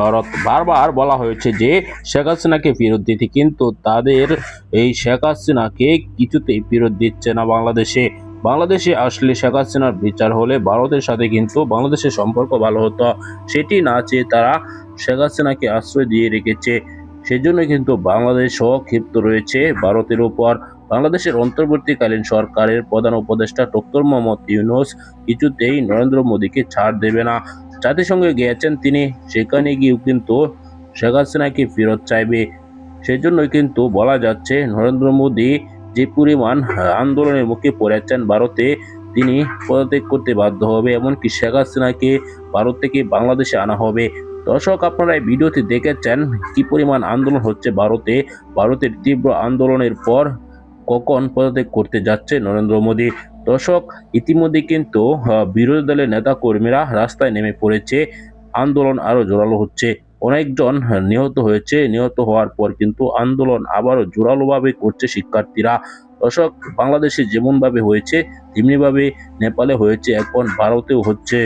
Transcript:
ভারত বারবার বলা হয়েছে যে শেখ হাসিনাকে ফেরত দিতে, কিন্তু তাদের এই শেখ হাসিনাকে কিছুতেই ফেরত দিচ্ছে না বাংলাদেশে। বাংলাদেশে আসলে শেখ হাসিনার বিচার হলে ভারতের সাথে কিন্তু বাংলাদেশের সম্পর্ক ভালো হতো। সেটি না চেয়ে তারা শেখ হাসিনাকে আশ্রয় দিয়ে রেখেছে। সেজন্য কিন্তু বাংলাদেশও ক্ষিপ্ত রয়েছে ভারতের উপর। বাংলাদেশের অন্তর্বর্তীকালীন সরকারের প্রধান উপদেষ্টা ডক্টর মোহাম্মদ ইউনুস কিছুতেই নরেন্দ্র মোদীকে ছাড় দেবে না। জাতিসংঘে গিয়েছেন তিনি, সেখানে গিয়েও কিন্তু শেখ হাসিনাকে ফেরত চাইবে। সেজন্যই কিন্তু বলা যাচ্ছে, নরেন্দ্র মোদী যে পরিমাণ আন্দোলনের মুখে পড়েছেন ভারতে, তিনি পদত্যাগ করতে বাধ্য হবে, এমনকি শেখ হাসিনাকে ভারত থেকে বাংলাদেশে আনা হবে। দর্শক, আপনারা এই ভিডিওতে দেখেছেন, কি পরিমাণ আন্দোলন হচ্ছে ভারতে, ভারতের তীব্র আন্দোলনের পর কখন পদত্যাগ করতে যাচ্ছে নরেন্দ্র মোদী? দর্শক, ইতিমধ্যে কিন্তু বিরোধী দলের নেতা কর্মীরা রাস্তায় নেমে পড়েছে। আন্দোলন আরও জোরালো হচ্ছে। অনেকজন নিহত হয়েছে। নিহত হওয়ার পর কিন্তু আন্দোলন আবারও জোরালোভাবে করছে শিক্ষার্থীরা। দর্শক, বাংলাদেশে যেমনভাবে হয়েছে, তেমনিভাবে নেপালে হয়েছে, এখন ভারতেও হচ্ছে।